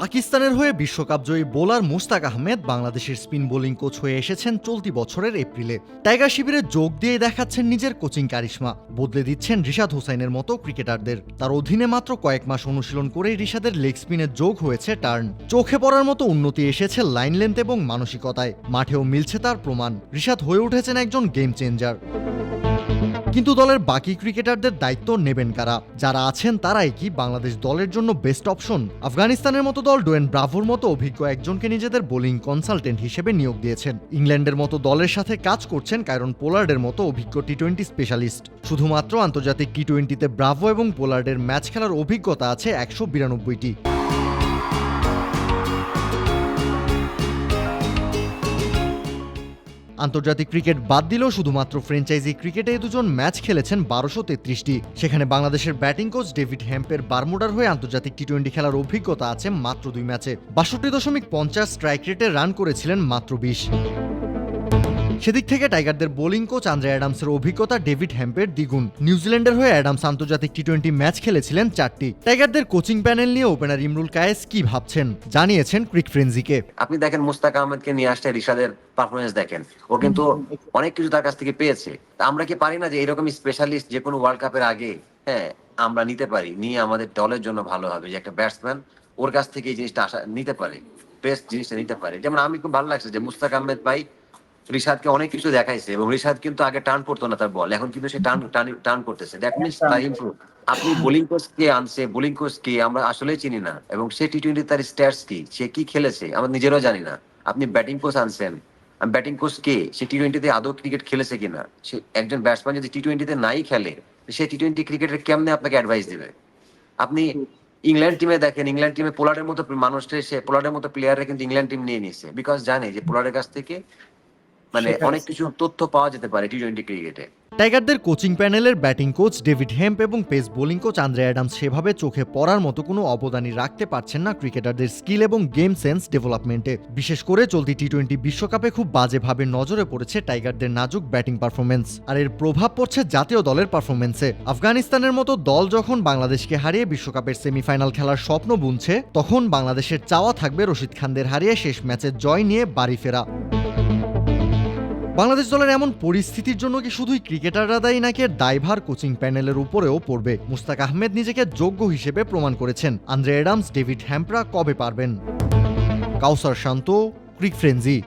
পাকিস্তানের হয়ে বিশ্বকাপ জয়ী বোলার মুস্তাক আহমেদ বাংলাদেশের স্পিন বোলিং কোচ হয়ে এসেছেন চলতি বছরের এপ্রিলে। টাইগার শিবিরে যোগ দিয়ে দেখাচ্ছেন নিজের কোচিং কারিশমা। বদলে দিচ্ছেন রিশাদ হোসাইনের মতো ক্রিকেটারদের। তার অধীনে মাত্র কয়েক মাস অনুশীলন করেই রিশাদের লেগ স্পিনে যোগ হয়েছে টার্ন। চোখে পড়ার মতো উন্নতি এসেছে লাইন লেন্থ এবং মানসিকতায়। মাঠেও মিলছে তার প্রমাণ। রিশাদ হয়ে উঠেছেন একজন গেম চেঞ্জার। কিন্তু দলের বাকি ক্রিকেটারদের দায়িত্ব নেবেন কারা? যারা আছেন তারাই কি বাংলাদেশ দলের জন্য বেস্ট অপশন আফগানিস্তানের মতো দল ডোয়েন ব্রাভোর মতো অভিজ্ঞ একজনকে নিজেদের বোলিং কনসালটেন্ট হিসেবে নিয়োগ দিয়েছেন। ইংল্যান্ডের মতো দলের সাথে কাজ করছেন কায়রন পোলার্ডের মতো অভিজ্ঞ টি টোয়েন্টি স্পেশালিস্ট শুধুমাত্র আন্তর্জাতিক টি টোয়েন্টিতে ব্রাভো এবং পোলার্ডের ম্যাচ খেলার অভিজ্ঞতা আছে একশো বিরানব্বইটি। আন্তর্জাতিক ক্রিকেট বাদ দিলেও শুধুমাত্র ফ্র্যাঞ্চাইজি ক্রিকেটে দুজন ম্যাচ খেলেছেন বারোশো তেত্রিশটি। সেখানে বাংলাদেশের ব্যাটিং কোচ ডেভিড হ্যাম্পের বারমুডার হয়ে আন্তর্জাতিক টি টোয়েন্টি খেলার অভিজ্ঞতা আছে মাত্র দুই ম্যাচে। বাষট্টি দশমিক পঞ্চাশ স্ট্রাইক রেটে রান করেছিলেন মাত্র বিশ। সেদিক থেকে টাইগারদের বোলিং কোচ আন্দ্রে অ্যাডামসের অভিজ্ঞতা ডেভিড হ্যাম্পের দ্বিগুণ। নিউজিল্যান্ডের হয়ে অ্যাডামস আন্তর্জাতিক টি টোয়েন্টি ম্যাচ খেলেছিলেন চারটি। টাইগারদের কোচিং প্যানেল নিয়ে ওপেনার ইমরুল কায়েস কি ভাবছেন? জানিয়েছেন ক্রিক ফ্রেন্সিকে আপনি দেখেন মুস্তাক আহমেদকে নিয়ে আসতে রিশাদের পারফরমেন্স দেখেন। ও কিন্তু অনেক কিছু তার কাছ থেকে পেয়েছে। আমরা কি পারি না যে এরকম স্পেশালিস্ট যে কোনো ওয়ার্ল্ড কাপের আগে হ্যাঁ আমরা নিতে পারি, নিয়ে আমাদের দলের জন্য ভালো হবে যে একটা ব্যাটসম্যান ওর কাছ থেকে এই জিনিসটা আসা, নিতে পারে বেস্ট জিনিসটা নিতে পারে। যেমন আমি খুব ভালো লাগছে যে মুস্তাক আহমেদ ভাই রিশাদকে অনেক কিছু দেখাইছে এবং রিশাদ কিন্তু আগে টার্ন করতো না তার বল এখন কিন্তু সে টার্ন টার্ন করতেছে। দ্যাট মিনস তার ইমপ্রুভ। আপনি বোলিং কোচ কে আনছে বোলিং কোচ কে আমরা আসলেই চিনি না। এবং সে টি টোয়েন্টি তার স্ট্যাটস কি সে কি খেলেছে আমরা নিজেরাও জানি না। আপনি ব্যাটিং কোচ আনছেন ব্যাটিং কোচ কে সে টি টোয়েন্টিতে আদৌ ক্রিকেট খেলেছে কিনা সে একজন ব্যাটসম্যান যদি টি টোয়েন্টিতে নাই খেলে সে টি টোয়েন্টি ক্রিকেটের কেমনে আপনাকে অ্যাডভাইস দিবে? আপনি ইংল্যান্ড টিমে দেখেন ইংল্যান্ড টিমে পোলারের মতো মানুষটা সে পোলারের মতো প্লেয়াররা কিন্তু ইংল্যান্ড টিম নিয়ে নিছে। বিকজ জানে যে পোলারের কাছ থেকে মানে অনেক কিছু তথ্য পাওয়া যেতে পারে টি টোয়েন্টি ক্রিকেটে। টাইগারদের কোচিং প্যানেলের ব্যাটিং কোচ ডেভিড হেম্প এবং pace bowling coach Andre Adams সেভাবে চোখে পড়ার মতো কোনো অবদানই রাখতে পারছেন না ক্রিকেটারদের স্কিল এবং গেম সেন্স ডেভেলপমেন্টে। বিশেষ করে চলতি টি টোয়েন্টি বিশ্বকাপে খুব বাজেভাবে নজরে পড়েছে টাইগারদের নাজুক ব্যাটিং পারফরমেন্স আর এর প্রভাব পড়ছে জাতীয় দলের পারফরমেন্সে আফগানিস্তানের মতো দল যখন বাংলাদেশকে হারিয়ে বিশ্বকাপের সেমিফাইনাল খেলার স্বপ্ন বুনছে তখন বাংলাদেশের চাওয়া থাকবে রশিদ খানদের হারিয়ে শেষ ম্যাচে জয় নিয়ে বাড়ি ফেরা। বাংলাদেশ দলের এমন পরিস্থিতির জন্য কি শুধুই ক্রিকেটাররা দায়ী নাকি দায়ভার কোচিং প্যানেলের উপরেও পড়বে? মুস্তাক আহমেদ নিজেকে যোগ্য হিসেবে প্রমাণ করেছেন। আন্দ্রে অ্যাডামস ডেভিড হ্যাম্পরা কবে পারবেন? কাউসার শান্ত, ক্রিক ফ্রেঞ্জি